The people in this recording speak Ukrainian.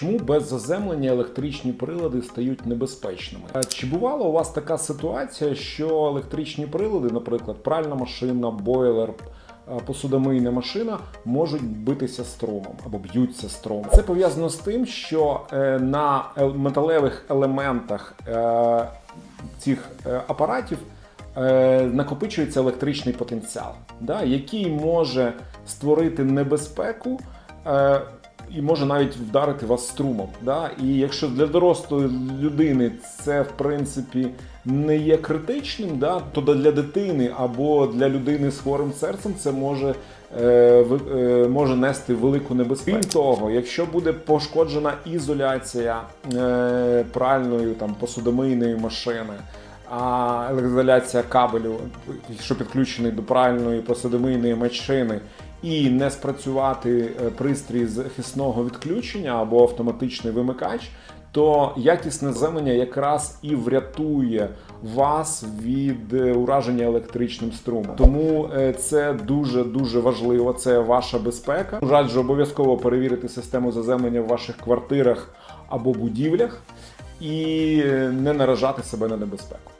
Чому без заземлення електричні прилади стають небезпечними? Чи бувала у вас така ситуація, що електричні прилади, наприклад, пральна машина, бойлер, посудомийна машина, можуть битися струмом або б'ються струмом? Це пов'язано з тим, що е, на металевих елементах е, цих е, апаратів е, накопичується електричний потенціал, який може створити небезпеку. І може навіть вдарити вас струмом. Да? І якщо для дорослої людини це в принципі не є критичним, да, то для дитини або для людини з хворим серцем це може, е, е, може нести велику небезпеку. Крім того, якщо буде пошкоджена ізоляція е, пральної там посудомийної машини. А ізоляція кабелю, що підключений до пральної посудомийної машини, і не спрацювати е, пристрій захисного відключення або автоматичний вимикач, то якісне заземлення якраз і врятує вас від е, ураження електричним струмом. Тому е, це дуже дуже важливо. Це ваша безпека. Раджу обов'язково перевірити систему заземлення в ваших квартирах або будівлях і не наражати себе на небезпеку.